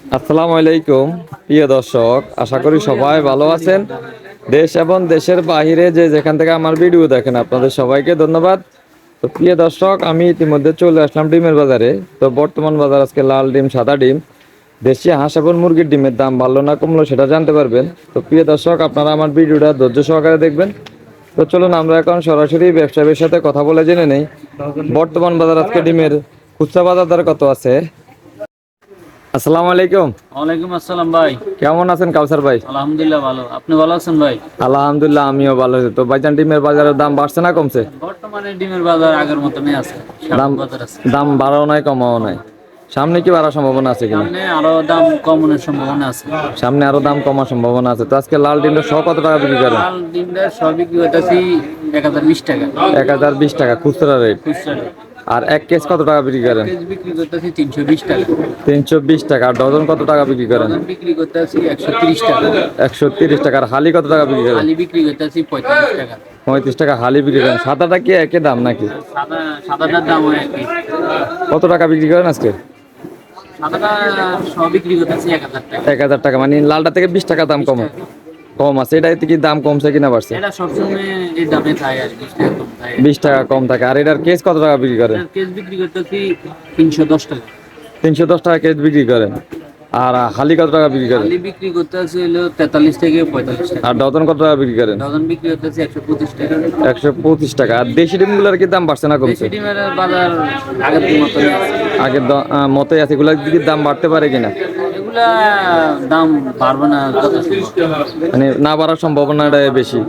আসসালামু আলাইকুম, প্রিয় দর্শক, আশা করি সবাই ভালো আছেন। দেশ এবং দেশের বাহিরে যে যেখান থেকে আমার ভিডিও দেখেন, আপনাদের সবাইকে ধন্যবাদ। তো প্রিয় দর্শক, আমি ইতিমধ্যে চলে আসলাম ডিমের বাজারে। তো বর্তমান বাজার আজকে লাল ডিম, সাদা ডিম। দেশি হাঁস এবং মুরগির ডিমের দাম ভালো না, কমলো সেটা জানতে পারবেন। তো প্রিয় দর্শক, আপনারা আমার ভিডিওটা ধৈর্য সহকারে দেখবেন। তো চলুন, আমরা এখন সরাসরি ব্যবসায়ীর সাথে কথা বলে জেনে নেই। বর্তমান বাজার আজকে ডিমের খুচরা বাজার দর কত আছে? আসসালামু আলাইকুম। ওয়ালাইকুম আসসালাম ভাই। কেমন আছেন কাউসার ভাই? আলহামদুলিল্লাহ ভালো। আপনি ভালো আছেন ভাই? আলহামদুলিল্লাহ আমিও ভালো আছি। তো ভাইজান ডিমের বাজারের দাম বাড়ছে না কমছে? বর্তমানে ডিমের বাজার আগের মতনই আছে। দাম সামনে দাম বাড়াও নাই কমাও নাই। সামনে কি বাড়ার সম্ভাবনা আছে কিনা? সামনে আরও দাম কমানোর সম্ভাবনা আছে। সামনে আরও দাম কমার সম্ভাবনা আছে। তো আজকে লাল ডিমটা শ কত টাকা বিক্রি করেন? লাল ডিমটা বিক্রি করতেছি এক হাজার বিশ টাকা। এক হাজার বিশ টাকা খুচরা রেট খুচরা rate। আর এক কেস কত টাকা বিক্রি করেন? কেজি বিক্রি করতেছি তিনশো বিশ টাকা। তিনশো বিশ টাকা। আর ডজন কত টাকা বিক্রি করেন? বিক্রি করতেছি একশো তিরিশ টাকা। একশো তিরিশ টাকা। আর হালি কত টাকা বিক্রি করেন? আলি বিক্রি করতেছি পঁয়তাল্লিশ টাকা। পঁয়ত্রিশ টাকা হালি বিক্রি করেন। সাদাটা কি একই দাম নাকি? সাদাটার দাম একই। কত টাকা বিক্রি করেন আজকে? সাদাটা সব বিক্রি করতেছি এক হাজার টাকা। এক হাজার টাকা। মানে লালটা থেকে বিশ টাকা দাম কম। কম আছে। এটাই কি দাম কমছে কিনা বাড়ছে? এটা সবসময় এই দামে থাকে আর বিশ টাকা কম থাকে। বিশ টাকা কম থাকে। আর এটার কেস কত টাকা বিক্রি করতেছি তিনশো দশ টাকা। কেস বিক্রি করেন। আর হালি কত টাকা বিক্রি করেন? বিক্রি করতে আছে হলো থেকে টাকা। আর ডজন কত টাকা বিক্রি করেন? ডজন বিক্রি করতেছে একশো পঁচিশ টাকা। একশো পঁচিশ টাকা। আর দেশি ডিমগুলোর কি দাম বাড়ছে না কমছে? দেশি ডিমের বাজার আগের মতো আগের মতোই আছে। এগুলোর দিকে দাম বাড়তে পারে কিনা? দাম পারবে না। মানে না বাড়ার সম্ভাবনাটা বেশি।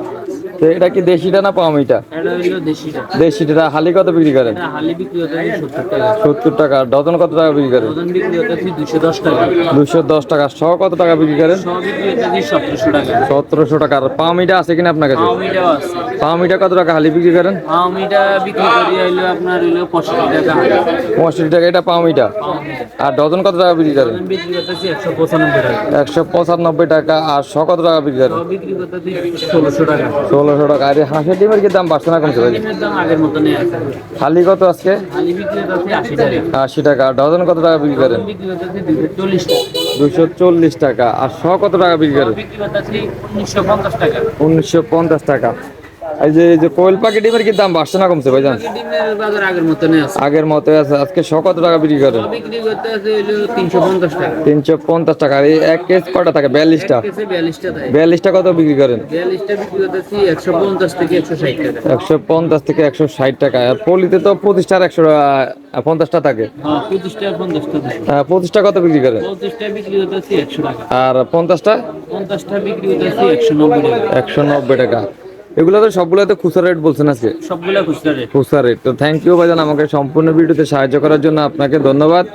তো এটা কি দেশিটা না পামিটা এটা? হলো দেশিটা। দেশিটা। হালি কত বিক্রি করেন হালি বিক্রি করতেছে সত্তর টাকা। ডজন কত টাকা বিক্রি করেন ডজন বিক্রি দুশো দশ টাকা। শ কত টাকা বিক্রি করেন সব বিক্রি করতেছি সতেরোশো টাকা। সতেরোশো টাকা। আর পামিটা আছে কিনা আপনার কাছে? আমিটাও আছে। কত টাকা হালি বিক্রি করেন? বিক্রি করি আপনার পঁয়ষট্টি টাকা। হালি। পঁয়ষট্টি টাকা এটা পামিটা আমিটা আর ডজন কত টাকা বিক্রি করেন? ডজন বিক্রি করতেছি একশো পঁচানব্বই টাকা। আর শ কত টাকা বিক্রি করেন? বিক্রি টাকা। ষোলোশো টাকা। আর হাঁসের ডিমের কি দাম বাড়ছে না কমছে ভাই? হালি কত আজকে? আশি টাকা। ডজন কত টাকা বিক্রি করেন? দুশো চল্লিশ টাকা। আর শ কত টাকা বিক্রি করেন? উনিশশো পঞ্চাশ টাকা। এই যে যে কোয়েল পাখি ডিমের কি দাম বাড়ছে না কমছে ভাইজান আগের আছে। আগের মতো আছে। আজকে শ কত টাকা বিক্রি করেন বিক্রি করতে আছে হইল তিনশো পঞ্চাশ টাকা। তিনশো পঞ্চাশ টাকা। আর এই এক কেস কটা থাকে? বিয়াল্লিশটা? কেসে বিয়াল্লিশটা দেয়। কত বিক্রি করেন? বিয়াল্লিশটা বিক্রি করতেছি থেকে একশো ষাট টাকা। থেকে টাকা। আর পলিতে তো পঁচিশটার একশো আহ, পঞ্চাশটা থাকে। হ্যাঁ পঁচিশটা পঞ্চাশটা দেয়। আহ, কত বিক্রি করেন পঁচিশটা বিক্রি করতেছি একশো টাকা। আর পঞ্চাশটা? বিক্রি করতেছি টাকা। একশো নব্বই টাকা। এগুলো তো সবগুলো তো খুচরা রেট বলছেন আজকে? সবগুলো খুচরা রেট খুচরা রেট তো থ্যাংক ইউ ভাইজান আমাকে সম্পূর্ণ ভিডিওতে সাহায্য করার জন্য আপনাকে ধন্যবাদ।